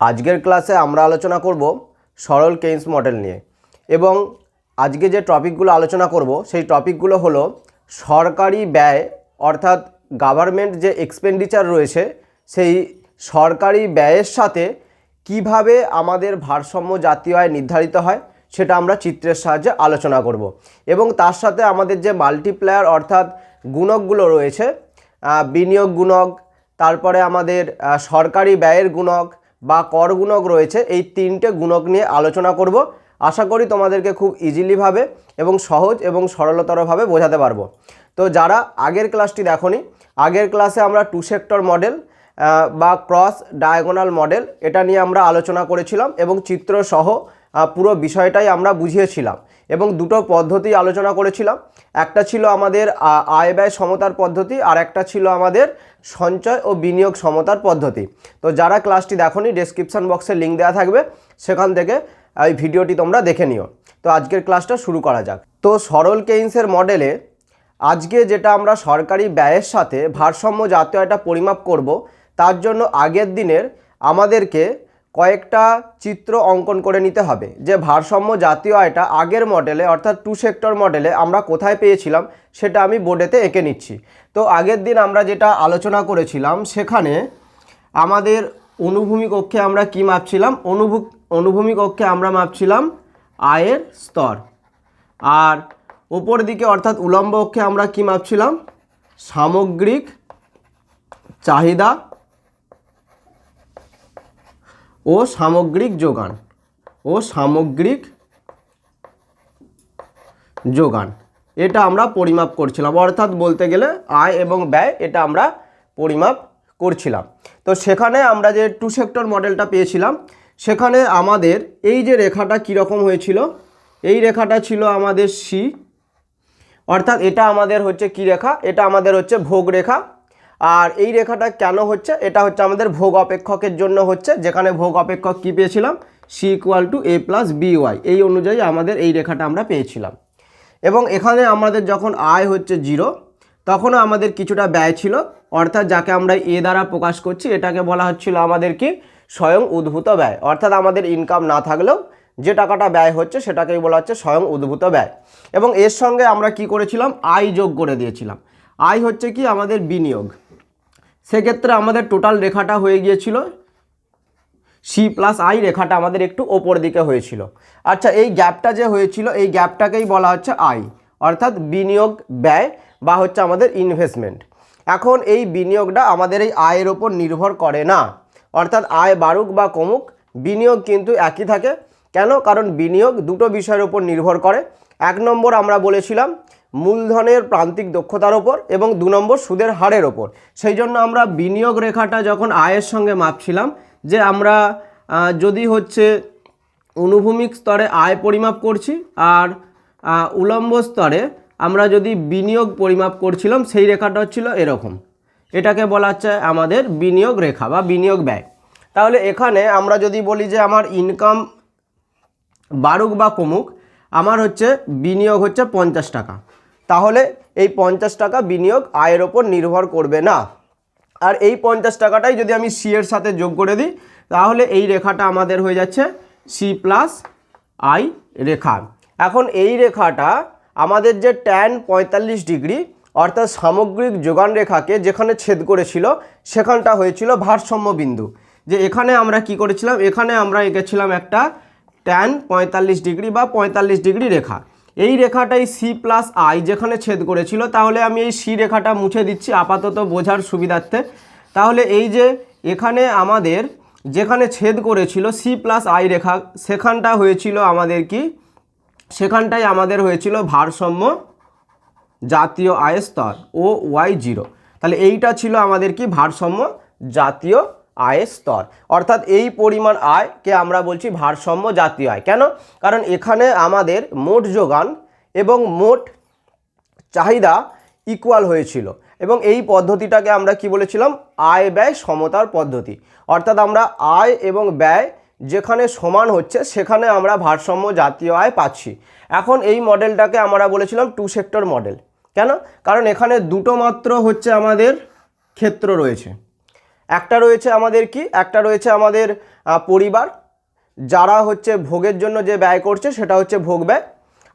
আজকের ক্লাসে আমরা আলোচনা করব সরল কেইন্স মডেল নিয়ে এবং আজকে যে টপিকগুলো আলোচনা করব, সেই টপিকগুলো হলো সরকারি ব্যয় অর্থাৎ গভর্নমেন্ট যে এক্সপেন্ডিচার রয়েছে, সেই সরকারি ব্যয়ের সাথে কীভাবে আমাদের ভারসাম্য জাতীয় আয় নির্ধারিত হয়, সেটা আমরা চিত্রের সাহায্যে আলোচনা করব। এবং তার সাথে আমাদের যে মাল্টিপ্লায়ার অর্থাৎ গুণকগুলো রয়েছে বিনিয়োগ গুণক, তারপরে আমাদের সরকারি ব্যয়ের গুণক বা কর গুণক রয়েছে, এই তিনটে গুণক নিয়ে আলোচনা করব। আশা করি তোমাদেরকে খুব ইজিলিভাবে এবং সহজ এবং সরলতরভাবে বোঝাতে পারব। তো যারা আগের ক্লাসটি দেখনি, আগের ক্লাসে আমরা টু সেক্টর মডেল বা ক্রস ডায়াগোনাল মডেল এটা নিয়ে আমরা আলোচনা করেছিলাম এবং চিত্র সহ পুরো বিষয়টাই আমরা বুঝিয়েছিলাম এবং দুটো পদ্ধতি আলোচনা করেছিলাম। একটা ছিল আমাদের আয় ব্যয় সমতার পদ্ধতি আর একটা ছিল আমাদের সঞ্চয় ও বিনিয়োগ সমতার পদ্ধতি। তো যারা ক্লাসটি দেখনি ডেসক্রিপশান বক্সে লিঙ্ক দেওয়া থাকবে। সেখান থেকে এই ভিডিওটি তোমরা দেখে নিও। তো আজকের ক্লাসটা শুরু করা যাক। তো সরল কেইন্সের মডেলে আজকে যেটা আমরা সরকারি ব্যয়ের সাথে ভারসাম্য জাতীয় একটা পরিমাপ করব, তার জন্য আগের দিনের আমাদেরকে কয়েকটা চিত্র অঙ্কন করে নিতে হবে। যে ভারসাম্য জাতীয় আয়টা আগের মডেলে অর্থাৎ টু সেক্টর মডেলে আমরা কোথায় পেয়েছিলাম, সেটা আমি বোর্ডেতে এঁকে নিচ্ছি। তো আগের দিন আমরা যেটা আলোচনা করেছিলাম, সেখানে আমাদের অনুভূমি কক্ষে আমরা কি মাপছিলাম? অনুভূ, অনুভূমি কক্ষে আমরা মাপছিলাম আয়ের স্তর। আর ওপর দিকে, অর্থাৎ উলম্ব অক্ষে আমরা কি মাপছিলাম? সামগ্রিক চাহিদা ও সামগ্রিক যোগান, ও সামগ্রিক যোগান। এটা আমরা পরিমাপ করছিলাম। অর্থাৎ বলতে গেলে আয় এবং ব্যয়, এটা আমরা পরিমাপ করছিলাম। তো সেখানে আমরা যে টু সেক্টর মডেলটা পেয়েছিলাম, সেখানে আমাদের এই যে রেখাটা কীরকম হয়েছিল, এই রেখাটা ছিল আমাদের সি অর্থাৎ এটা আমাদের হচ্ছে কি রেখা? এটা আমাদের হচ্ছে ভোগ রেখা। আর এই রেখাটা কেন হচ্ছে? এটা হচ্ছে আমাদের ভোগ অপেক্ষকের জন্য হচ্ছে, যেখানে ভোগ অপেক্ষক কী পেয়েছিলাম? C equal to A plus B Y এই অনুযায়ী আমাদের এই রেখাটা আমরা পেয়েছিলাম। এবং এখানে আমাদের যখন আয় হচ্ছে জিরো তখনও আমাদের কিছুটা ব্যয় ছিল। অর্থাৎ যাকে আমরা এ দ্বারা প্রকাশ করছি, এটাকে বলা হচ্ছিল আমাদের কি? স্বয়ং উদ্ভূত ব্যয়। অর্থাৎ আমাদের ইনকাম না থাকলেও যে টাকাটা ব্যয় হচ্ছে, সেটাকেই বলা হচ্ছে স্বয়ং উদ্ভূত ব্যয়। এবং এর সঙ্গে আমরা কি করেছিলাম? আয় যোগ করে দিয়েছিলাম। আয় হচ্ছে কি? আমাদের বিনিয়োগ। সেক্ষেত্রে আমাদের টোটাল রেখাটা হয়ে গিয়েছিল সি প্লাস আই রেখাটা আমাদের একটু ওপর দিকে হয়েছিল। আচ্ছা এই গ্যাপটা যে হয়েছিল, এই গ্যাপটাকেই বলা হচ্ছে আই অর্থাৎ বিনিয়োগ ব্যয় বা হচ্ছে আমাদের ইনভেস্টমেন্ট এখন এই বিনিয়োগটা আমাদের এই আয়ের ওপর নির্ভর করে না। অর্থাৎ আয় বাড়ুক বা কমুক, বিনিয়োগ কিন্তু একই থাকে। কেন? কারণ বিনিয়োগ দুটো বিষয়ের উপর নির্ভর করে। এক নম্বর আমরা বলেছিলাম মূলধনের প্রান্তিক দক্ষতার ওপর এবং দু নম্বর সুদের হারের ওপর। সেই জন্য আমরা বিনিয়োগ রেখাটা যখন আয়ের সঙ্গে মাপছিলাম, যে আমরা যদি হচ্ছে অনুভূমিক স্তরে আয় পরিমাপ করছি আর উলম্ব স্তরে আমরা যদি বিনিয়োগ পরিমাপ করছিলাম, সেই রেখাটা হচ্ছিল এরকম। এটাকে বলা হচ্ছে আমাদের বিনিয়োগ রেখা বা বিনিয়োগ ব্যয়। তাহলে এখানে আমরা যদি বলি যে আমার ইনকাম বাড়ুক বা কমুক, আমার হচ্ছে বিনিয়োগ হচ্ছে পঞ্চাশ টাকা। তাহলে এই পঞ্চাশ টাকা বিনিয়োগ আয়ের ওপর নির্ভর করবে না। আর এই পঞ্চাশ টাকাটাই যদি আমি সি এর সাথে যোগ করে দিই, তাহলে এই রেখাটা আমাদের হয়ে যাচ্ছে সি প্লাস আই রেখা। এখন এই রেখাটা আমাদের যে ট্যান পঁয়তাল্লিশ ডিগ্রি, অর্থাৎ সামগ্রিক যোগান রেখাকে যেখানে ছেদ করেছিল, সেখানটা হয়েছিল ভারসাম্য বিন্দু। যে এখানে আমরা কি করেছিলাম? এখানে আমরা এঁকেছিলাম একটা ট্যান পঁয়তাল্লিশ ডিগ্রি বা পঁয়তাল্লিশ ডিগ্রি রেখা। এই রেখাটাই সি প্লাস আই যেখানে ছেদ করেছিল, তাহলে আমি এই সি রেখাটা মুছে দিচ্ছি আপাতত বোঝার সুবিধার্থে। তাহলে এই যে এখানে আমাদের যেখানে ছেদ করেছিল সি প্লাস আই রেখা, সেখানটা হয়েছিল আমাদের কি? সেখানটাই আমাদের হয়েছিল ভারসাম্য জাতীয় আয় স্তর ও ওয়াই জিরো তাহলে এইটা ছিল আমাদের কি? ভারসাম্য জাতীয় আয়ের স্তর। অর্থাৎ এই পরিমাণ আয়কে আমরা বলছি ভারসাম্য জাতীয় আয়। কেন? কারণ এখানে আমাদের মোট যোগান এবং মোট চাহিদা ইকুয়াল হয়েছিল। এবং এই পদ্ধতিটাকে আমরা কি বলেছিলাম? আয় ব্যয় সমতার পদ্ধতি। অর্থাৎ আমরা আয় এবং ব্যয় যেখানে সমান হচ্ছে, সেখানে আমরা ভারসাম্য জাতীয় আয় পাচ্ছি। এখন এই মডেলটাকে আমরা বলেছিলাম টু সেক্টর মডেল কেন? কারণ এখানে দুটো মাত্র হচ্ছে আমাদের ক্ষেত্র রয়েছে। একটা রয়েছে আমাদের কি? একটা রয়েছে আমাদের পরিবার। যারা হচ্ছে ভোগের জন্য যে ব্যয় করছে সেটা হচ্ছে ভোগ ব্যয়।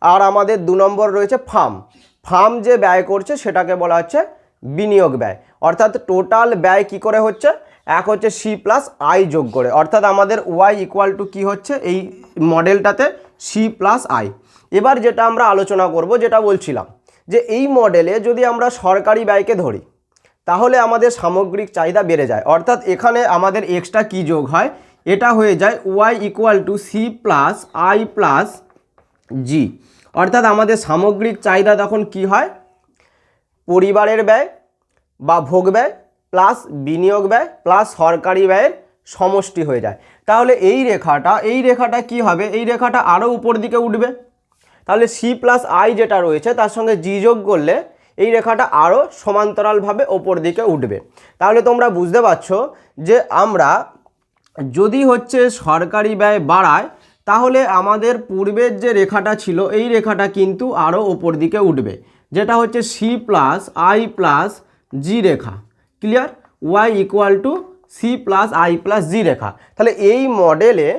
আর আমাদের দু নম্বর রয়েছে ফার্ম। ফার্ম যে ব্যয় করছে সেটাকে বলা হচ্ছে বিনিয়োগ ব্যয়। অর্থাৎ টোটাল ব্যয় কি করে হচ্ছে? এক হচ্ছে সি প্লাস আই যোগ করে। অর্থাৎ আমাদের ওয়াই ইকুয়াল টু কী হচ্ছে? এই মডেলটাতে সি প্লাস আই। এবার যেটা আমরা আলোচনা করব, যেটা বলছিলাম, যে এই মডেলে যদি আমরা সরকারি ব্যয়কে ধরি তাহলে আমাদের সামগ্রিক চাহিদা বেড়ে যায়। অর্থাৎ এখানে আমাদের এক্সট্রা কি যোগ হয়? এটা হয়ে যায় Y equal to C plus I plus G অর্থাৎ আমাদের সামগ্রিক চাহিদা তখন কি হয়? পরিবারের ব্যয় বা ভোগ ব্যয় প্লাস বিনিয়োগ ব্যয় প্লাস সরকারি ব্যয়ের সমষ্টি হয়ে যায়। তাহলে এই রেখাটা এই রেখাটা কি হবে? এই রেখাটা আরও উপর দিকে উঠবে। তাহলে সি প্লাস আই যেটা রয়েছে, তার সঙ্গে জি যোগ করলে এই রেখাটা আরও সমান্তরালভাবে ওপর দিকে উঠবে। তাহলে তোমরা বুঝতে পারছ যে আমরা যদি হচ্ছে সরকারি ব্যয় বাড়ায়, তাহলে আমাদের পূর্বের যে রেখাটা ছিল, এই রেখাটা কিন্তু আরও ওপর দিকে উঠবে। যেটা হচ্ছে C plus I plus G Rekha. Clear Y equal to C plus I plus G রেখা। তাহলে এই মডেলে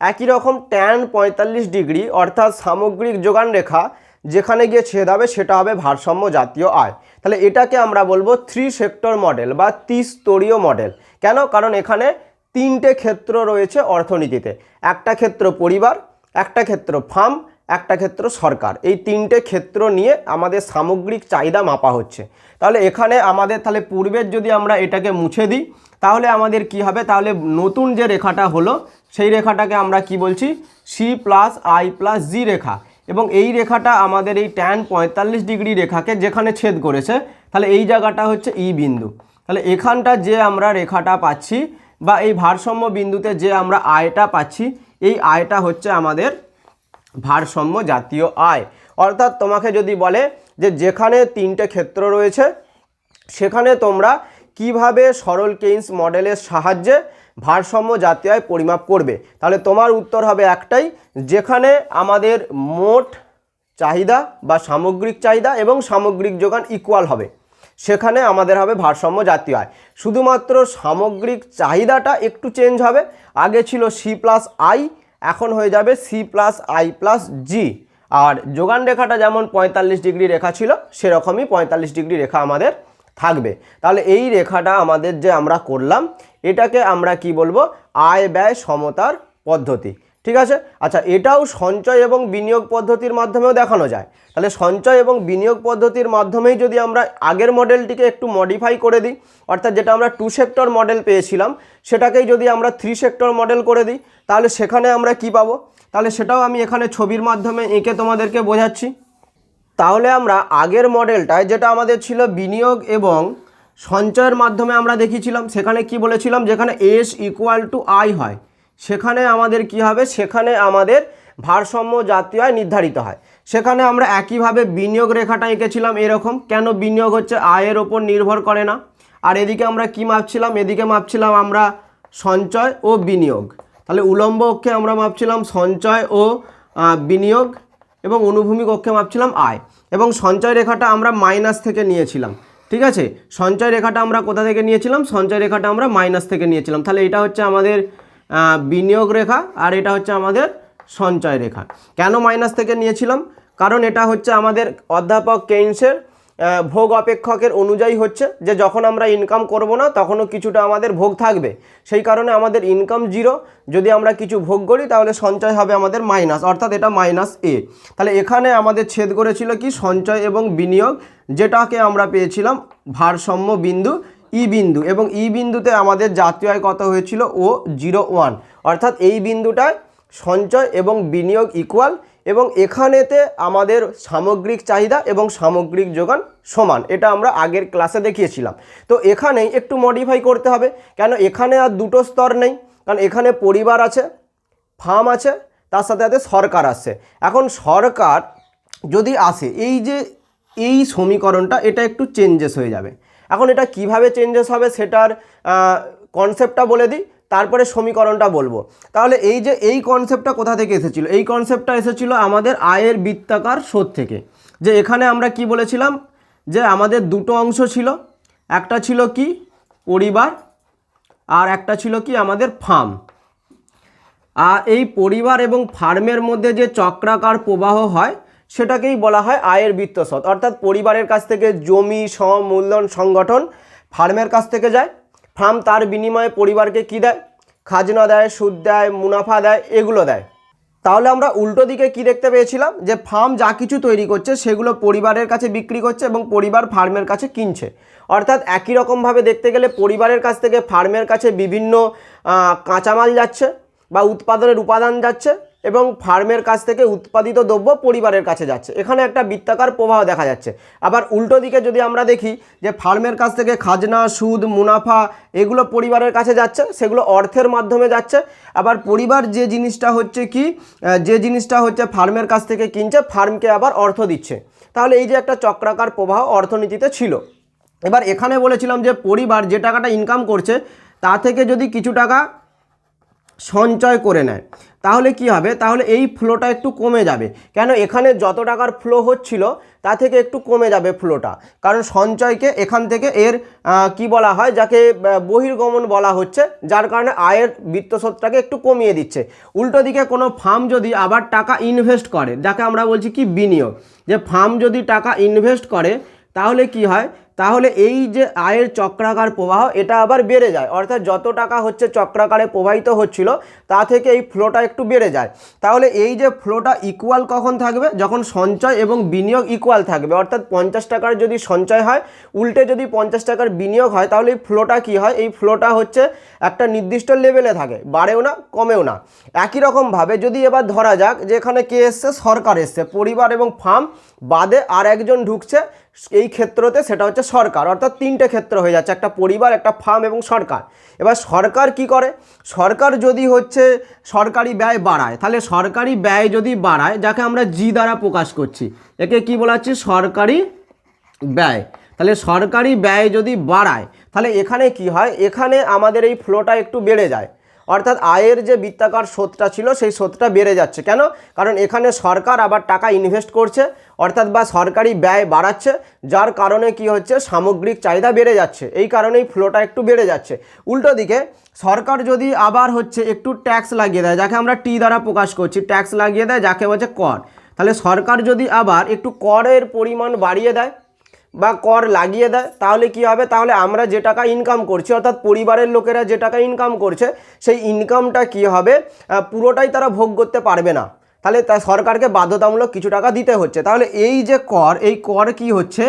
একই রকম ট্যান পঁয়তাল্লিশ ডিগ্রি অর্থাৎ সামগ্রিক যোগান রেখা যেখানে গিয়ে ছেদ হবে, সেটা হবে ভারসাম্য জাতীয় আয়। তাহলে এটাকে আমরা বলব থ্রি সেক্টর মডেল বা ত্রিস্তরীয় মডেল কেন? কারণ এখানে তিনটে ক্ষেত্র রয়েছে অর্থনীতিতে। একটা ক্ষেত্র পরিবার, একটা ক্ষেত্র ফার্ম একটা ক্ষেত্র সরকার। এই তিনটে ক্ষেত্র নিয়ে আমাদের সামগ্রিক চাহিদা মাপা হচ্ছে। তাহলে এখানে আমাদের, তাহলে পূর্বের যদি আমরা এটাকে মুছে দিই, তাহলে আমাদের কি হবে? তাহলে নতুন যে রেখাটা হলো, সেই রেখাটাকে আমরা কি বলছি? C plus I plus G রেখা। এবং এই রেখাটা আমাদের এই ট্যান পঁয়তাল্লিশ ডিগ্রি রেখাকে যেখানে ছেদ করেছে, তাহলে এই জায়গাটা হচ্ছে ই বিন্দু। তাহলে এখানটা যে আমরা রেখাটা পাচ্ছি বা এই ভারসাম্য বিন্দুতে যে আমরা আয়টা পাচ্ছি, এই আয়টা হচ্ছে আমাদের ভারসাম্য জাতীয় আয় অর্থাৎ তোমাকে যদি বলে যে যেখানে তিনটে ক্ষেত্র রয়েছে, সেখানে তোমরা কীভাবে সরল কেইন্স মডেলের সাহায্যে ভারসাম্য জাতীয় পরিমাপ করবে। তাহলে তোমার উত্তর হবে একটাই, যেখানে আমাদের মোট চাহিদা বা সামগ্রিক চাহিদা এবং সামগ্রিক যোগান ইকুয়াল হবে। সেখানে আমাদের হবে ভারসাম্য জাতীয় আয়। শুধুমাত্র সামগ্রিক চাহিদাটা একটু চেঞ্জ হবে। আগে ছিল সি প্লাস আই এখন হয়ে যাবে C plus I plus G আর যোগান রেখাটা যেমন পঁয়তাল্লিশ ডিগ্রি রেখা ছিল, সেরকমই পঁয়তাল্লিশ ডিগ্রি রেখা আমাদের থাকবে। তাহলে এই রেখাটা আমাদের যে আমরা করলাম, এটাকে আমরা কি বলব? আয় ব্যয় সমতার পদ্ধতি। ঠিক আছে? আচ্ছা এটাও সঞ্চয় এবং বিনিয়োগ পদ্ধতির মাধ্যমেও দেখানো যায়। তাহলে সঞ্চয় এবং বিনিয়োগ পদ্ধতির মাধ্যমেই যদি আমরা আগের মডেলটিকে একটু মডিফাই করে দিই, অর্থাৎ যেটা আমরা টু সেক্টর মডেল পেয়েছিলাম, সেটাকেই যদি আমরা থ্রি সেক্টর মডেল করে দিই, তাহলে সেখানে আমরা কি পাবো? তাহলে সেটাও আমি এখানে ছবির মাধ্যমে এঁকে তোমাদেরকে বোঝাচ্ছি। তাহলে আমরা আগের মডেলটায় যেটা আমাদের ছিল বিনিয়োগ এবং সঞ্চয়ের মাধ্যমে আমরা দেখিয়েছিলাম, সেখানে কি বলেছিলাম? যেখানে এস ইকুয়াল টু আই হয়, সেখানে আমাদের কি হবে? সেখানে আমাদের ভারসাম্য জাতীয় আয় নির্ধারিত হয়। সেখানে আমরা একইভাবে বিনিয়োগ রেখাটা এঁকেছিলাম এরকম। কেন বিনিয়োগ হচ্ছে? আয়ের ওপর নির্ভর করে না। আর এদিকে আমরা কি মাপছিলাম? এদিকে মাপছিলাম আমরা সঞ্চয় ও বিনিয়োগ। তাহলে উলম্ব অক্ষে আমরা মাপছিলাম সঞ্চয় ও বিনিয়োগ। এবং অনুভূমিক অক্ষে মাপছিলাম আয় এবং সঞ্চয় রেখাটা আমরা মাইনাস থেকে নিয়েছিলাম, ঠিক আছে? সঞ্চয় রেখাটা আমরা কোথা থেকে নিয়েছিলাম? সঞ্চয় রেখাটা আমরা মাইনাস থেকে নিয়েছিলাম। তাহলে এটা হচ্ছে আমাদের বিনিয়োগ রেখা আর এটা হচ্ছে আমাদের সঞ্চয় রেখা। কেন মাইনাস থেকে নিয়েছিলাম? কারণ এটা হচ্ছে আমাদের অধ্যাপক কেইন্সের ভোগ অপেক্ষকের অনুযায়ী হচ্ছে যে যখন আমরা ইনকাম করব না, তখনও কিছুটা আমাদের ভোগ থাকবে। সেই কারণে আমাদের ইনকাম জিরো যদি আমরা কিছু ভোগ করি, তাহলে সঞ্চয় হবে আমাদের মাইনাস অর্থাৎ এটা মাইনাস এ তাহলে এখানে আমাদের ছেদ করেছিল কি? সঞ্চয় এবং বিনিয়োগ, যেটাকে আমরা পেয়েছিলাম ভারসাম্য বিন্দু ই বিন্দু। এবং ই বিন্দুতে আমাদের জাতীয় আয় কত হয়েছিল? ও জিরো ওয়ান অর্থাৎ এই বিন্দুটায় সঞ্চয় এবং বিনিয়োগ ইকুয়াল এবং এখানেতে আমাদের সামগ্রিক চাহিদা এবং সামগ্রিক যোগান সমান। এটা আমরা আগের ক্লাসে দেখিয়েছিলাম। তো এখানেই একটু মডিফাই করতে হবে। কেন এখানে আর দুটো স্তর নেই? কারণ এখানে পরিবার আছে ফার্ম আছে, তার সাথে সাথে সরকার আসছে এখন সরকার যদি আসে, এই যে এই সমীকরণটা, এটা একটু চেঞ্জেস হয়ে যাবে। এখন এটা কীভাবে চেঞ্জেস হবে সেটার কনসেপ্টটা বলে দিই। তারপরে সমীকরণটা বলব। তাহলে এই যে এই কনসেপ্টটা কোথা থেকে এসেছিল? এই কনসেপ্টটা এসেছিল আমাদের আয়ের বৃত্তাকার শোধ থেকে। যে এখানে আমরা কি বলেছিলাম? যে আমাদের দুটো অংশ ছিল, একটা ছিল কি? পরিবার, আর একটা ছিল কি? আমাদের ফার্ম আর এই পরিবার এবং ফার্মের মধ্যে যে চক্রাকার প্রবাহ হয়, সেটাকেই বলা হয় আয়ের বৃত্তশত অর্থাৎ পরিবারের কাছ থেকে জমি সমূল্যন সংগঠন ফার্মের কাছ থেকে যায়। ফার্ম তার বিনিময়ে পরিবারকে কী দেয়? খাজনা দেয়, সুদ দেয়, মুনাফা দেয়, এগুলো দেয়। তাহলে আমরা উল্টো দিকে কি দেখতে পেয়েছিলাম? যে ফার্ম যা কিছু তৈরি করছে, সেগুলো পরিবারের কাছে বিক্রি করছে এবং পরিবার ফার্মের কাছে কিনছে। অর্থাৎ একই রকমভাবে দেখতে গেলে পরিবারের কাছ থেকে ফার্মের কাছে বিভিন্ন কাঁচামাল যাচ্ছে বা উৎপাদনের উপাদান যাচ্ছে। এবং ফার্মের কাছ থেকে উৎপাদিত দ্রব্য পরিবারের কাছে যাচ্ছে। এখানে একটা বৃত্তাকার প্রবাহ দেখা যাচ্ছে। আবার উল্টো দিকে যদি আমরা দেখি যে ফার্মের কাছ থেকে খাজনা, সুদ, মুনাফা এগুলো পরিবারের কাছে যাচ্ছে, সেগুলো অর্থের মাধ্যমে যাচ্ছে। আবার পরিবার যে জিনিসটা হচ্ছে কি যে জিনিসটা হচ্ছে ফার্মের কাছ থেকে কিনছে, ফার্মকে আবার অর্থ দিচ্ছে। তাহলে এই যে একটা চক্রাকার প্রবাহ অর্থনীতিতে ছিল। এবার এখানে বলেছিলাম যে পরিবার যে টাকাটা ইনকাম করছে, তা থেকে যদি কিছু টাকা সঞ্চয় করে নেয় তাহলে কি হবে? তাহলে এই ফ্লোটা একটু কমে যাবে। কেন? এখানে যত টাকার ফ্লো হচ্ছিল, তা থেকে একটু কমে যাবে ফ্লোটা কারণ সঞ্চয়কে এখান থেকে এর কি বলা হয়? যাকে বহির্গমন বলা হচ্ছে, যার কারণে আয়ের বৃত্তশোধটাকে একটু কমিয়ে দিচ্ছে। উল্টো দিকে কোনো ফার্ম যদি আবার টাকা ইনভেস্ট করে, যাকে আমরা বলছি কি? বিনিয়োগ। যে ফার্ম যদি টাকা ইনভেস্ট করে, তাহলে কি হয়? তাহলে এই যে আয়ের চক্রাকার প্রবাহ, এটা আবার বেড়ে যায়। অর্থাৎ যত টাকা হচ্ছে চক্রাকারে প্রবাহিত হচ্ছিল, তা থেকে এই ফ্লোটা একটু বেড়ে যায়। তাহলে এই যে ফ্লোটা ইকুয়াল কখন থাকবে? যখন সঞ্চয় এবং বিনিয়োগ ইকুয়াল থাকবে। অর্থাৎ পঞ্চাশ টাকার যদি সঞ্চয় হয়, উল্টে যদি পঞ্চাশ টাকার বিনিয়োগ হয়, তাহলে এই ফ্লোটা কি হয়? এই ফ্লোটা হচ্ছে একটা নির্দিষ্ট লেভেলে থাকে। বাড়েও না, কমেও না। একই রকমভাবে যদি এবার ধরা যাক যে এখানে কে এসছে? সরকার এসছে। পরিবার এবং ফার্ম বাদে আর একজন ঢুকছে, এই ক্ষেত্রতে সেটা হচ্ছে সরকার। অর্থাৎ তিনটে ক্ষেত্র হয়ে যাচ্ছে, একটা পরিবার, একটা ফার্ম এবং সরকার। এবার সরকার কি করে? সরকার যদি হচ্ছে সরকারি ব্যয় বাড়ায়, তাহলে সরকারি ব্যয় যদি বাড়ায়, যাকে আমরা জি দ্বারা প্রকাশ করছি, একে কি বলা হচ্ছে সরকারি ব্যয়। তাহলে সরকারি ব্যয় যদি বাড়ায়, তাহলে এখানে কি হয়? এখানে আমাদের এই ফ্লোটা একটু বেড়ে যায়। অর্থাৎ আয়ের যে বৃত্তাকার স্রোতটা ছিল, সেই স্রোতটা বেড়ে যাচ্ছে। কেন? কারণ এখানে সরকার আবার টাকা ইনভেস্ট করছে, অর্থাৎ বা সরকারি ব্যয় বাড়াচ্ছে, যার কারণে কি হচ্ছে, সামগ্রিক চাহিদা বেড়ে যাচ্ছে। এই কারণেই ফ্লোটা একটু বেড়ে যাচ্ছে। উল্টো দিকে, সরকার যদি আবার হচ্ছে একটু ট্যাক্স লাগিয়ে দেয়, যাকে আমরা টি দ্বারা প্রকাশ করছি ট্যাক্স লাগিয়ে দেয়, যাকে বলছে কর। তাহলে সরকার যদি আবার একটু করের পরিমাণ বাড়িয়ে দেয় বা কর লাগিয়ে দেয়, তাহলে কি হবে? তাহলে আমরা যে টাকা ইনকাম করছি, অর্থাৎ পরিবারের লোকেরা যে টাকা ইনকাম করছে, সেই ইনকামটা কি হবে? পুরোটাই তারা ভোগ করতে পারবে না। তাহলে তা সরকারকে বাধ্যতামূলক কিছু টাকা দিতে হচ্ছে। তাহলে এই যে কর, এই কর কি হচ্ছে?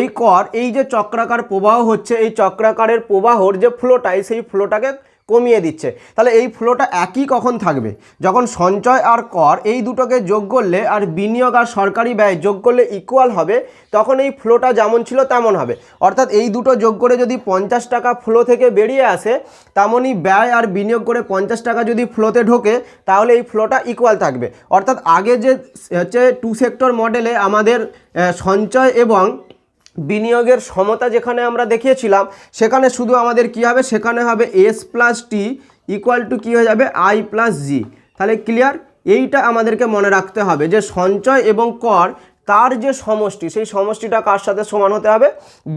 এই কর, এই যে চক্রাকার প্রবাহ হচ্ছে, এই চক্রাকারের প্রবাহর যে ফ্লোটাই সেই ফ্লোটাকে কমিয়ে দিচ্ছে। তাহলে এই ফ্লোটা একই কখন থাকবে? যখন সঞ্চয় আর কর এই দুটোকে যোগ করলে আর বিনিয়োগ আর সরকারি ব্যয় যোগ করলে ইকুয়াল হবে, তখন এই ফ্লোটা যেমন ছিল তেমন হবে। অর্থাৎ এই দুটো যোগ করে যদি পঞ্চাশ টাকা ফ্লো থেকে বেরিয়ে আসে, তেমনই ব্যয় আর বিনিয়োগ করে পঞ্চাশ টাকা যদি ফ্লোতে ঢোকে, তাহলে এই ফ্লোটা ইকুয়াল থাকবে। অর্থাৎ আগে যে হচ্ছে টু সেক্টর মডেলে আমাদের সঞ্চয় এবং বিনিয়োগের সমতা যেখানে আমরা দেখিয়েছিলাম, সেখানে শুধু আমাদের কি হবে? সেখানে হবে S plus T equal to কী হয়ে যাবে? আই প্লাস জি তাহলে ক্লিয়ার এইটা আমাদেরকে মনে রাখতে হবে যে সঞ্চয় এবং কর, তার যে সমষ্টি, সেই সমষ্টিটা কার সাথে সমান হতে হবে?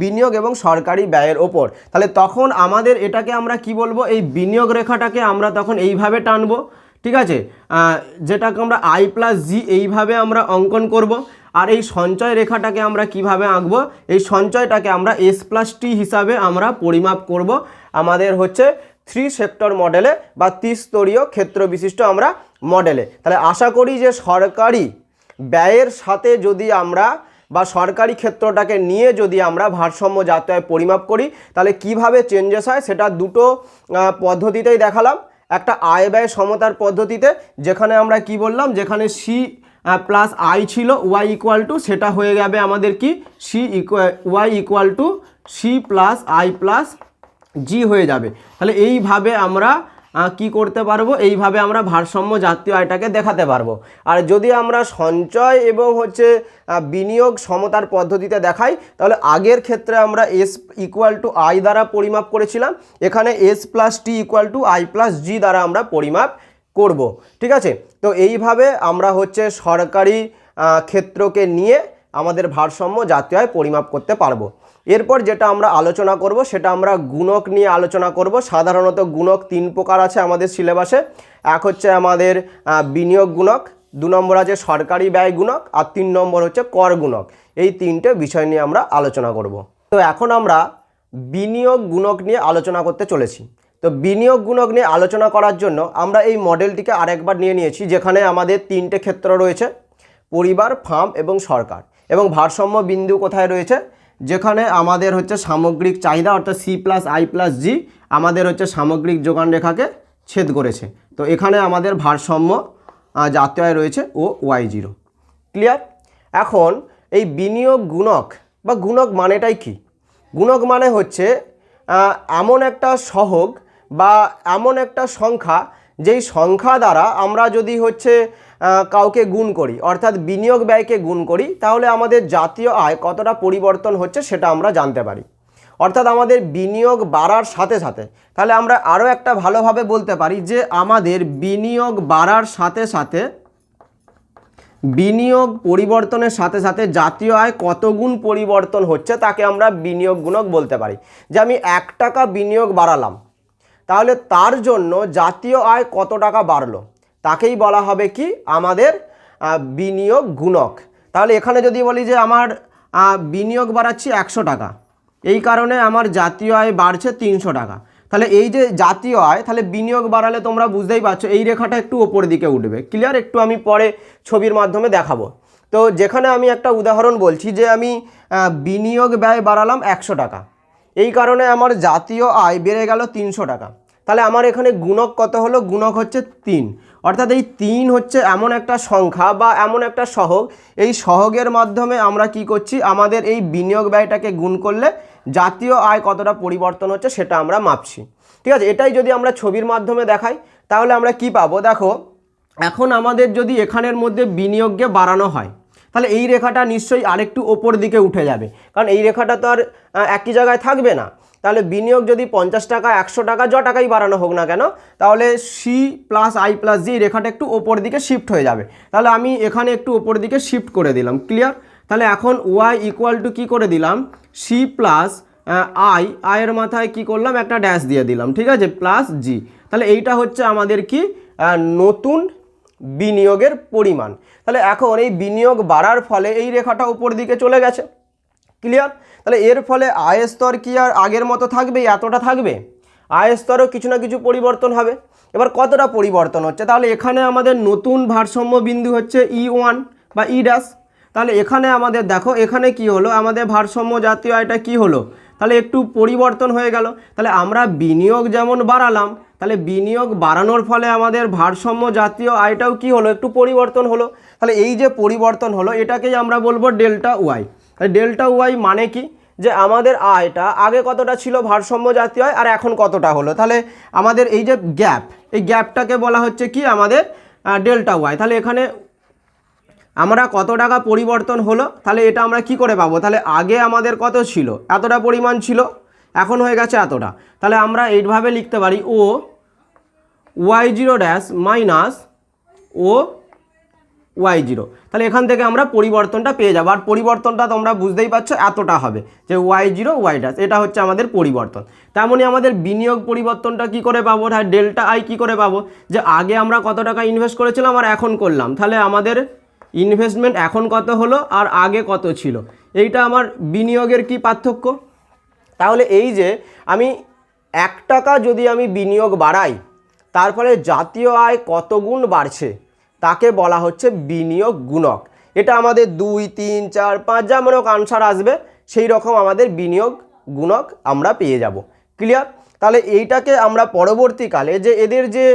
বিনিয়োগ এবং সরকারি ব্যয়ের ওপর। তাহলে তখন আমাদের এটাকে আমরা কি বলব? এই বিনিয়োগ রেখাটাকে আমরা তখন এইভাবে টানবো, ঠিক আছে? যেটাকে আমরা আই প্লাস জি এইভাবে আমরা অঙ্কন করব। আর এই সঞ্চয় রেখাটাকে আমরা কীভাবে আঁকবো? এই সঞ্চয়টাকে আমরা এস প্লাস টি হিসাবে আমরা পরিমাপ করব। আমাদের হচ্ছে থ্রি সেক্টর মডেলে বা ত্রিস্তরীয় ক্ষেত্র বিশিষ্ট আমরা মডেলে তাহলে আশা করি যে সরকারি ব্যয়ের সাথে যদি আমরা বা সরকারি ক্ষেত্রটাকে নিয়ে যদি আমরা ভারসাম্য যাত্রায় পরিমাপ করি, তাহলে কীভাবে চেঞ্জেস হয় সেটা দুটো পদ্ধতিতেই দেখালাম। একটা আয় ব্যয় সমতার পদ্ধতিতে, যেখানে আমরা কি বললাম? যেখানে সি প্লাস আই ছিল ওয়াই ইকুয়াল টু সেটা হয়ে যাবে আমাদের কি? C Y equal to C plus I plus G হয়ে যাবে। তাহলে এইভাবে আমরা কি করতে পারব? এইভাবে আমরা ভারসাম্য জাতীয় আয়টাকে দেখাতে পারব। আর যদি আমরা সঞ্চয় এবং হচ্ছে বিনিয়োগ সমতার পদ্ধতিতে দেখাই, তাহলে আগের ক্ষেত্রে আমরা এস ইকুয়াল টু আই দ্বারা পরিমাপ করেছিলাম। এখানে S plus T equal to I plus G দ্বারা আমরা পরিমাপ করব। ঠিক আছে? তো এইভাবে আমরা হচ্ছে সরকারি ক্ষেত্রকে নিয়ে আমাদের ভারসাম্য জাতীয় আয় পরিমাপ করতে পারব। এরপর যেটা আমরা আলোচনা করব সেটা আমরা গুণক নিয়ে আলোচনা করব। সাধারণত গুণক তিন প্রকার আছে আমাদের সিলেবাসে। এক হচ্ছে আমাদের বিনিয়োগ গুণক, দু নম্বর আছে সরকারি ব্যয় গুণক, আর তিন নম্বর হচ্ছে কর গুণক। এই তিনটে বিষয় নিয়ে আমরা আলোচনা করব। তো এখন আমরা বিনিয়োগ গুণক নিয়ে আলোচনা করতে চলেছি। তো বিনিয়োগ গুণক নিয়ে আলোচনা করার জন্য আমরা এই মডেলটিকে আরেকবার নিয়ে নিয়েছি, যেখানে আমাদের তিনটে ক্ষেত্র রয়েছে, পরিবার, ফার্ম এবং সরকার। এবং ভারসাম্য বিন্দু কোথায় রয়েছে? যেখানে আমাদের হচ্ছে সামগ্রিক চাহিদা, অর্থাৎ C plus I plus G আমাদের হচ্ছে সামগ্রিক যোগান রেখাকে ছেদ করেছে। তো এখানে আমাদের ভারসাম্য জাতীয় রয়েছে ও ওয়াই জিরো ক্লিয়ার এখন এই বিনিয়োগ গুণক বা গুণক মানেটাই কি? গুণক মানে হচ্ছে এমন একটা সহগ বা এমন একটা সংখ্যা, যেই সংখ্যা দ্বারা আমরা যদি হচ্ছে কাউকে গুণ করি, অর্থাৎ বিনিয়োগ ব্যয়কে গুণ করি, তাহলে আমাদের জাতীয় আয় কতটা পরিবর্তন হচ্ছে সেটা আমরা জানতে পারি। অর্থাৎ আমাদের বিনিয়োগ বাড়ার সাথে সাথে, তাহলে আমরা আরও একটা ভালোভাবে বলতে পারি যে আমাদের বিনিয়োগ বাড়ার সাথে সাথে, বিনিয়োগ পরিবর্তনের সাথে সাথে জাতীয় আয় কত গুণ পরিবর্তন হচ্ছে তাকে আমরা বিনিয়োগ গুণক বলতে পারি। যে আমি এক টাকা বিনিয়োগ বাড়ালাম তাহলে তার জন্য জাতীয় আয় কত টাকা বাড়লো? তাকেই বলা হবে কি? আমাদের বিনিয়োগ গুণক। তাহলে এখানে যদি বলি যে আমার বিনিয়োগ বাড়াচ্ছি একশো টাকা, এই কারণে আমার জাতীয় আয় বাড়ছে তিনশো টাকা। তাহলে এই যে জাতীয় আয়, তাহলে বিনিয়োগ বাড়ালে তোমরা বুঝতেই পারছ, এই রেখাটা একটু ওপর দিকে উঠবে। ক্লিয়ার একটু আমি পরে ছবির মাধ্যমে দেখাবো। তো যেখানে আমি একটা উদাহরণ বলছি যে আমি বিনিয়োগ ব্যয় বাড়ালাম একশো টাকা, এই কারণে আমার জাতীয় আয় বেড়ে গেল তিনশো টাকা। তাহলে আমার এখানে গুণক কত হলো? গুণক হচ্ছে তিন। অর্থাৎ এই তিন হচ্ছে এমন একটা সংখ্যা বা এমন একটা সহগ। এই সহগের মাধ্যমে আমরা কি করছি? আমাদের এই বিনিয়োগ ব্যয়টাকে গুণ করলে জাতীয় আয় কতটা পরিবর্তন হচ্ছে সেটা আমরা মাপছি। ঠিক আছে? এটাই যদি আমরা ছবির মাধ্যমে দেখাই, তাহলে আমরা কি পাবো? দেখো, এখন আমাদের যদি এখানের মধ্যে বিনিয়োগকে বাড়ানো হয়, তাহলে এই রেখাটা নিশ্চয়ই আরেকটু ওপর দিকে উঠে যাবে। কারণ এই রেখাটা তো আর একই জায়গায় থাকবে না। তাহলে বিনিয়োগ যদি পঞ্চাশ টাকা, একশো টাকা, য টাকাই বাড়ানো হোক না কেন, তাহলে C plus I plus G রেখাটা একটু ওপর দিকে শিফট হয়ে যাবে। তাহলে আমি এখানে একটু ওপর দিকে শিফট করে দিলাম ক্লিয়ার তাহলে এখন ওয়াই ইকুয়াল টু কী করে দিলাম? সি প্লাস আই আয়ের মাথায় কি করলাম? একটা ড্যাশ দিয়ে দিলাম, ঠিক আছে? প্লাস জি তাহলে এইটা হচ্ছে আমাদের কি? নতুন বিনিয়োগের পরিমাণ। তাহলে এখন এই বিনিয়োগ বাড়ার ফলে এই রেখাটা উপর দিকে চলে গেছে ক্লিয়ার তাহলে এর ফলে আয় স্তর কি আর আগের মতো থাকবে? এতটা থাকবে? আয় স্তরেও কিছু না কিছু পরিবর্তন হবে। এবার কতটা পরিবর্তন হচ্ছে? তাহলে এখানে আমাদের নতুন ভারসাম্য বিন্দু হচ্ছে ই ওয়ান বা ই ড্যাশ তাহলে এখানে আমাদের দেখো, এখানে কি হলো? আমাদের ভারসাম্য জাতীয় আয়টা কি হলো? তাহলে একটু পরিবর্তন হয়ে গেল। তাহলে আমরা বিনিয়োগ যেমন বাড়ালাম, তাহলে বিনিয়োগ বাড়ানোর ফলে আমাদের ভারসাম্য জাতীয় আয়টাও কি হলো? একটু পরিবর্তন হলো। তাহলে এই যে পরিবর্তন হলো, এটাকেই আমরা বলব ডেল্টা ওয়াই। ডেল্টা ওয়াই মানে কি? যে আমাদের আয়টা আগে কতটা ছিল ভারসাম্য জাতীয় আয় আর এখন কতটা হলো? তাহলে আমাদের এই যে গ্যাপ এই গ্যাপটাকে বলা হচ্ছে কি? আমাদের ডেল্টা ওয়াই তাহলে এখানে আমরা কত টাকা পরিবর্তন হলো? তাহলে এটা আমরা কি করে পাবো? তাহলে আগে আমাদের কত ছিল? এতটা পরিমাণ ছিল। এখন হয়ে গেছে এতটা। তাহলে আমরা এইভাবে লিখতে পারি O Y zero dash minus O Y zero তাহলে এখান থেকে আমরা পরিবর্তনটা পেয়ে যাব। আর পরিবর্তনটা তোমরা বুঝতেই পারছ এতটা হবে যে ওয়াই জিরো ওয়াই ড্যাশ এটা হচ্ছে আমাদের পরিবর্তন। তেমনই আমাদের বিনিয়োগ পরিবর্তনটা কি করে পাবো? হ্যাঁ ডেল্টা আই কি করে পাবো? যে আগে আমরা কত টাকা ইনভেস্ট করেছিলাম আর এখন করলাম। তাহলে আমাদের ইনভেস্টমেন্ট এখন কত হলো আর আগে কত ছিল? এইটা আমার বিনিয়োগের কি পার্থক্য? তাহলে এই যে আমি এক টাকা যদি আমি বিনিয়োগ বাড়াই, তার ফলে জাতীয় আয় কত গুণ বাড়ছে? তাকে বলা হচ্ছে বিনিয়োগ গুণক। এটা আমাদের দুই, তিন, চার, পাঁচ যেমন আনসার আসবে, সেই রকম আমাদের বিনিয়োগ গুণক আমরা পেয়ে যাব। ক্লিয়ার তাহলে এইটাকে আমরা পরবর্তীকালে যে এদের যে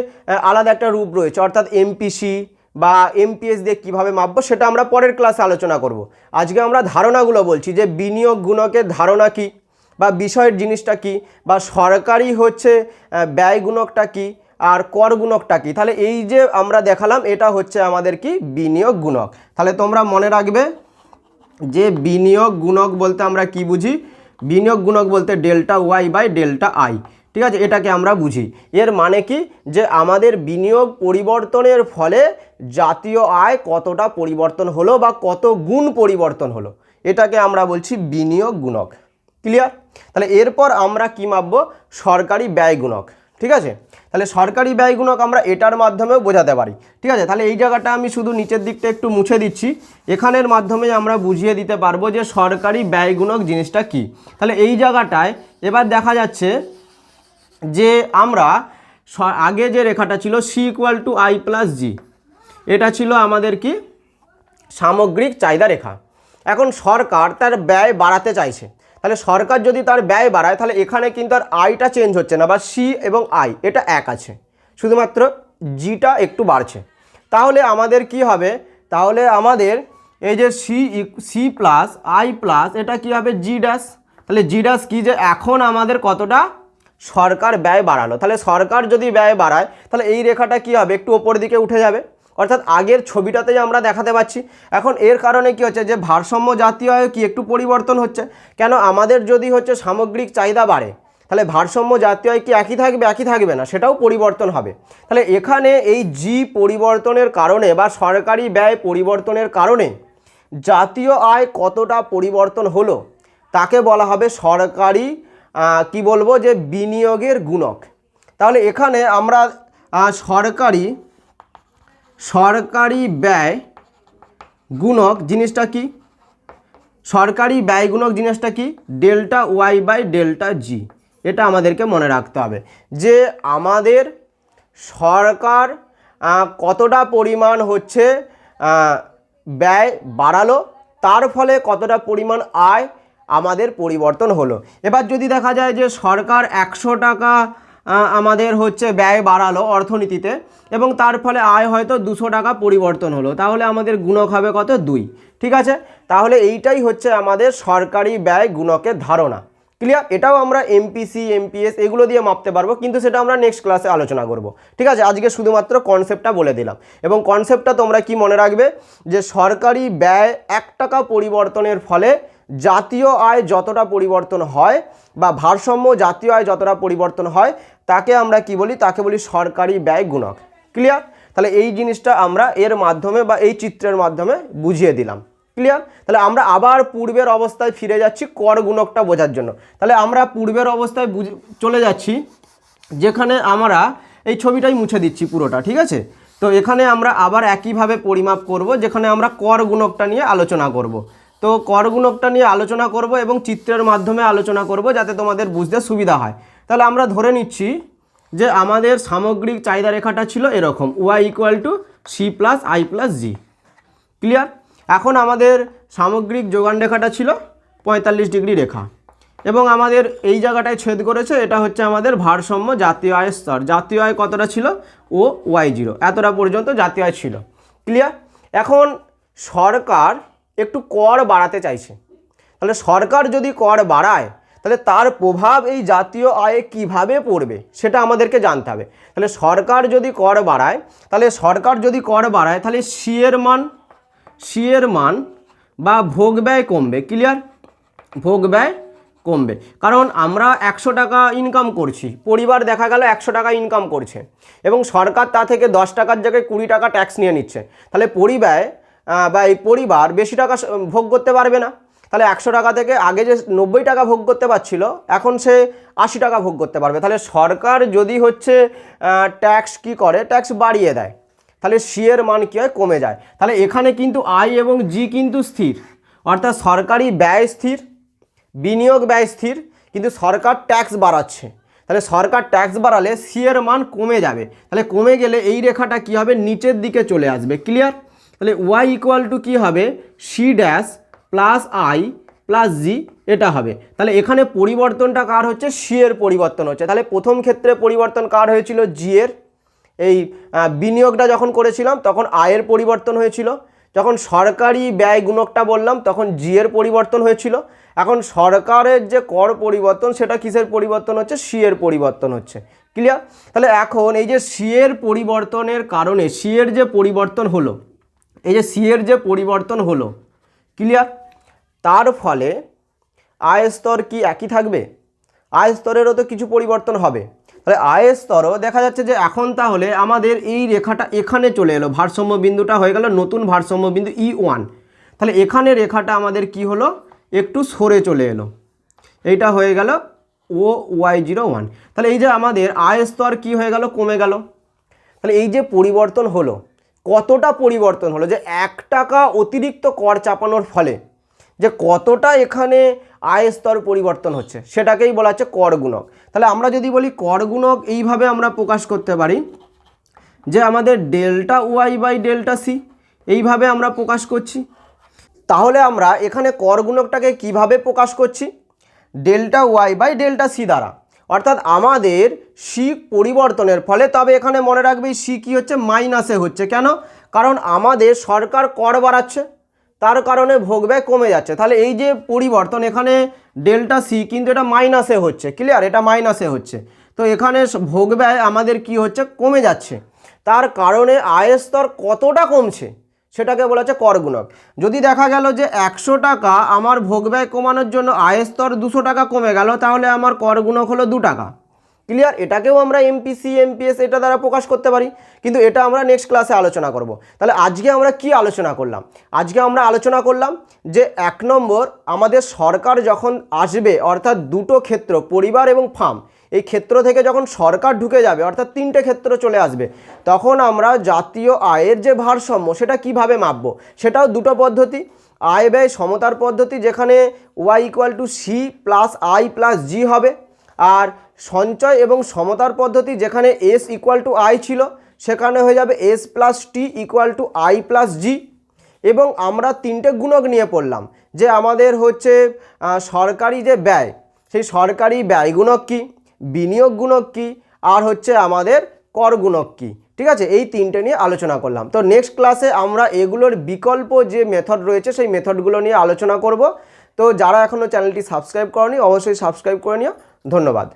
আলাদা একটা রূপ রয়েছে, অর্থাৎ এমপিসি বা এমপিএস দিয়ে কীভাবে মাপবো, সেটা আমরা পরের ক্লাসে আলোচনা করব। আজকে আমরা ধারণাগুলো বলছি যে বিনিয়োগ গুণকের ধারণা কী, বা বিষয়ের জিনিসটা কি, বা সরকারি হচ্ছে ব্যয় গুণকটা কি আর কর গুণকটা কি? তাহলে এই যে আমরা দেখালাম, এটা হচ্ছে আমাদের কি? বিনিয়োগ গুণক। তাহলে তোমরা মনে রাখবে যে বিনিয়োগ গুণক বলতে আমরা কি বুঝি? বিনিয়োগ গুণক বলতে delta Y by delta I. ঠিক আছে? এটাকে আমরা বুঝি। এর মানে কি? যে আমাদের বিনিয়োগ পরিবর্তনের ফলে জাতীয় আয় কতটা পরিবর্তন হলো বা কত গুণ পরিবর্তন হলো। এটাকে আমরা বলছি বিনিয়োগ গুণক। ক্লিয়ার? তাহলে এরপর আমরা কী মাপবো? সরকারি ব্যয় গুণক। ঠিক আছে? তাহলে সরকারি ব্যয়গুলোকে আমরা এটার মাধ্যমেও বোঝাতে পারি। ঠিক আছে? তাহলে এই জায়গাটা আমি শুধু নিচের দিকটা একটু মুছে দিচ্ছি। এখানের মাধ্যমে আমরা বুঝিয়ে দিতে পারব যে সরকারি ব্যয় গুণক জিনিসটা কি। তাহলে এই জায়গাটায় এবার দেখা যাচ্ছে যে আমরা আগে যে রেখাটা ছিল C equal to I plus G এটা ছিল আমাদের কি? সামগ্রিক চাহিদা রেখা। এখন সরকার তার ব্যয় বাড়াতে চাইছে। তাহলে সরকার যদি তার ব্যয় বাড়ায়, তাহলে এখানে কিন্তু আর আইটা চেঞ্জ হচ্ছে না, বা সি এবং আই এটা এক আছে। শুধুমাত্র জিটা একটু বাড়ছে। তাহলে আমাদের কি হবে? তাহলে আমাদের এই যে C C plus I plus এটা কি হবে? জি ড্যাশ তাহলে জি ড্যাশ কি যে এখন আমাদের কতটা? সরকার ব্যয় বাড়ালো। তাহলে সরকার যদি ব্যয় বাড়ায়, তাহলে এই রেখাটা কি হবে? একটু ওপর দিকে উঠে যাবে। অর্থাৎ আগের ছবিটাতেই আমরা দেখাতে পাচ্ছি, এখন এর কারণে কি হচ্ছে যে ভারসাম্য জাতীয় আয় কি একটু পরিবর্তন হচ্ছে? কেন আমাদের যদি হচ্ছে সামগ্রিক চাহিদা বাড়ে, তাহলে ভারসাম্য জাতীয় আয় কি একই থাকবে একই থাকবে না? সেটাও পরিবর্তন হবে। তাহলে এখানে এই জি পরিবর্তনের কারণে বা সরকারি ব্যয় পরিবর্তনের কারণে জাতীয় আয় কতটা পরিবর্তন হলো, তাকে বলা হবে সরকারি কি বলব যে বিনিয়োগের গুণক। তাহলে এখানে আমরা সরকারি সরকারি ব্যয় গুণক জিনিসটা কি? সরকারি ব্যয় গুণক জিনিসটা কি? Delta Y by delta G. এটা আমাদেরকে মনে রাখতে হবে যে আমাদের সরকার কতটা পরিমাণ হচ্ছে ব্যয় বাড়ালো, তার ফলে কতটা পরিমাণ আয় আমাদের পরিবর্তন হলো। এবার যদি দেখা যায় যে সরকার একশো টাকা আমাদের হচ্ছে ব্যয় বাড়ালো অর্থনীতিতে এবং তার ফলে আয় হয়তো দুশো টাকা পরিবর্তন হলো। তাহলে আমাদের গুণক হবে কত? দুই। ঠিক আছে? তাহলে এইটাই হচ্ছে আমাদের সরকারি ব্যয় গুণকের ধারণা। ক্লিয়ার এটাও আমরা এমপিসি এমপিএস এগুলো দিয়ে মাপতে পারব, কিন্তু সেটা আমরা নেক্সট ক্লাসে আলোচনা করব। ঠিক আছে? আজকে শুধুমাত্র কনসেপ্টটা বলে দিলাম। এবং কনসেপ্টটা তোমরা কি মনে রাখবে? যে সরকারি ব্যয় এক টাকা পরিবর্তনের ফলে জাতীয় আয় যতটা পরিবর্তন হয় বা ভারসাম্য জাতীয় আয় যতটা পরিবর্তন হয়, তাকে আমরা কি বলি? তাকে বলি সরকারি ব্যয় গুণক। ক্লিয়ার তাহলে এই জিনিসটা আমরা এর মাধ্যমে বা এই চিত্রের মাধ্যমে বুঝিয়ে দিলাম। ক্লিয়ার তাহলে আমরা আবার পূর্বের অবস্থায় ফিরে যাচ্ছি কর গুণকটা বোঝার জন্য। তাহলে আমরা পূর্বের অবস্থায় চলে যাচ্ছি, যেখানে আমরা এই ছবিটাই মুছে দিচ্ছি পুরোটা, ঠিক আছে? তো এখানে আমরা আবার একইভাবে পরিমাপ করব, যেখানে আমরা কর গুণকটা নিয়ে আলোচনা করব। তো কর গুণকটা নিয়ে আলোচনা করব এবং চিত্রের মাধ্যমে আলোচনা করব যাতে তোমাদের বুঝতে সুবিধা হয়। তাহলে আমরা ধরে নিচ্ছি যে আমাদের সামগ্রিক চাহিদা রেখাটা ছিল এরকম Y equal to C plus I plus G clear এখন আমাদের সামগ্রিক যোগান রেখাটা ছিল পঁয়তাল্লিশ ডিগ্রি রেখা। এবং আমাদের এই জায়গাটায় ছেদ করেছে, এটা হচ্ছে আমাদের ভারসাম্য জাতীয় আয়ের স্তর। জাতীয় আয় কতটা ছিল? ও ওয়াই জিরো এতটা পর্যন্ত জাতীয় আয় ছিল। ক্লিয়ার এখন সরকার একটু কর বাড়াতে চাইছে। তাহলে সরকার যদি কর বাড়ায় তাহলে তার প্রভাব এই জাতীয় আয়ে কীভাবে পড়বে সেটা আমাদেরকে জানতে হবে। তাহলে সরকার যদি কর বাড়ায় তাহলে সরকার যদি কর বাড়ায় তাহলে সিয়ের মান সিয়ের মান বা ভোগ ব্যয় কমবে। ক্লিয়ার ভোগ ব্যয় কমবে। কারণ আমরা একশো টাকা ইনকাম করছি পরিবার দেখা গেল একশো টাকা ইনকাম করছে এবং সরকার তা থেকে দশ টাকার জায়গায় কুড়ি টাকা ট্যাক্স নিয়ে নিচ্ছে। তাহলে পরিবার আহ, বা এই পরিবার বেশি টাকা ভোগ করতে পারবে না। তাহলে একশো টাকা থেকে আগে যে নব্বই টাকা ভোগ করতে পারছিল, এখন সে আশি টাকা ভোগ করতে পারবে। তাহলে সরকার যদি হচ্ছে ট্যাক্স কি করে? ট্যাক্স বাড়িয়ে দেয়। তাহলে সি এর মান কী হয়? কমে যায়। তাহলে এখানে কিন্তু আই এবং জি কিন্তু স্থির। অর্থাৎ সরকারি ব্যয় স্থির, বিনিয়োগ ব্যয় স্থির, কিন্তু সরকার ট্যাক্স বাড়াচ্ছে। তাহলে সরকার ট্যাক্স বাড়ালে সি এর মান কমে যাবে। তাহলে কমে গেলে এই রেখাটা কি হবে? নিচের দিকে চলে আসবে। ক্লিয়ার তাহলে ওয়াই ইকুয়াল টু কী হবে? C dash plus I plus G এটা হবে। তাহলে এখানে পরিবর্তনটা কার হচ্ছে? সি এর পরিবর্তন হচ্ছে। তাহলে প্রথম ক্ষেত্রে পরিবর্তন কার হয়েছিল? জি এর। এই বিনিয়োগটা যখন করেছিলাম, তখন আয়ের পরিবর্তন হয়েছিল। যখন সরকারি ব্যয় গুণকটা বললাম, তখন জি এর পরিবর্তন হয়েছিল। এখন সরকারের যে কর পরিবর্তন, সেটা কিসের পরিবর্তন হচ্ছে? সি এর পরিবর্তন হচ্ছে। ক্লিয়ার তাহলে এখন এই যে সি এর পরিবর্তনের কারণে সি এর যে পরিবর্তন হলো এই যে সি এর যে পরিবর্তন হলো ক্লিয়ার তার ফলে আয় স্তর কি একই থাকবে? আয় স্তরেরও তো কিছু পরিবর্তন হবে। তাহলে আয় স্তরও দেখা যাচ্ছে যে এখন তাহলে আমাদের এই রেখাটা এখানে চলে এলো, ভারসাম্য বিন্দুটা হয়ে গেল নতুন ভারসাম্য বিন্দু ই ওয়ান তাহলে এখানে রেখাটা আমাদের কি হলো? একটু সরে চলে এলো। এইটা হয়ে গেল ও ওয়াই জিরো ওয়ান তাহলে এই যে আমাদের আয় স্তর কী হয়ে গেল? কমে গেল। তাহলে এই যে পরিবর্তন হলো কতটা পরিবর্তন হলো? যে এক টাকা অতিরিক্ত কর চাপানোর ফলে যে কতটা এখানে আয় স্তর পরিবর্তন হচ্ছে, সেটাকেই বলা হচ্ছে কর গুণক। তাহলে আমরা যদি বলি কর গুণক, এইভাবে আমরা প্রকাশ করতে পারি যে আমাদের delta Y by delta C, এইভাবে আমরা প্রকাশ করছি। তাহলে আমরা এখানে কর গুণকটাকে কীভাবে প্রকাশ করছি? Delta Y by delta C দ্বারা। অর্থাৎ আমাদের সি পরিবর্তনের ফলে, তবে এখানে মনে রাখবে সি কি হচ্ছে মাইনাসে হচ্ছে। কেন? কারণ আমাদের সরকার কর বাড়াচ্ছে, তার কারণে ভোগ ব্যয় কমে যাচ্ছে। তাহলে এই যে পরিবর্তন, এখানে ডেল্টা সি কিন্তু এটা মাইনাসে হচ্ছে, ক্লিয়ার? এটা মাইনাসে হচ্ছে। তো এখানে ভোগ ব্যয় আমাদের কি হচ্ছে? কমে যাচ্ছে। তার কারণে আয়ের স্তর কতটা কমছে? সেটাকে বলা হচ্ছে কর গুণক। যদি দেখা গেল যে একশো টাকা আমার ভোগ ব্যয় কমানোর জন্য আয়ের স্তর দুশো টাকা কমে গেল, তাহলে আমার কর গুণক হলো দু টাকা। ক্লিয়ার এটাকেও আমরা এমপিসি এমপিএস এটা দ্বারা প্রকাশ করতে পারি। কিন্তু এটা আমরা নেক্সট ক্লাসে আলোচনা করব। তাহলে আজকে আমরা কি আলোচনা করলাম? আজকে আমরা আলোচনা করলাম যে এক নম্বর আমাদের সরকার যখন আসবে, অর্থাৎ দুটো ক্ষেত্র, পরিবার এবং ফার্ম এই ক্ষেত্র থেকে যখন সরকার ঢুকে যাবে, অর্থাৎ তিনটে ক্ষেত্র চলে আসবে, তখন আমরা জাতীয় আয়ের যে ভারসাম্য, সেটা কীভাবে মাপবো? সেটাও দুটো পদ্ধতি, আয় ব্যয় সমতার পদ্ধতি, যেখানে Y equal to C plus I plus G হবে, আর সঞ্চয় এবং সমতার পদ্ধতি, যেখানে এস ইকুয়াল টু আই ছিল, সেখানে হয়ে যাবে S plus T equal to I plus G এবং আমরা তিনটে গুণক নিয়ে পড়লাম, যে আমাদের হচ্ছে সরকারি যে ব্যয়, সেই সরকারি ব্যয় গুণক কী? বিনিয়োগ গুণক কী? আর হচ্ছে আমাদের কর গুণক কী? ঠিক আছে? এই তিনটে নিয়ে আলোচনা করলাম। তো নেক্সট ক্লাসে আমরা এগুলোর বিকল্প যে মেথড রয়েছে, সেই মেথডগুলো নিয়ে আলোচনা করব। তো যারা এখনও চ্যানেলটি সাবস্ক্রাইব করনি, অবশ্যই সাবস্ক্রাইব করে নিও। ধন্যবাদ।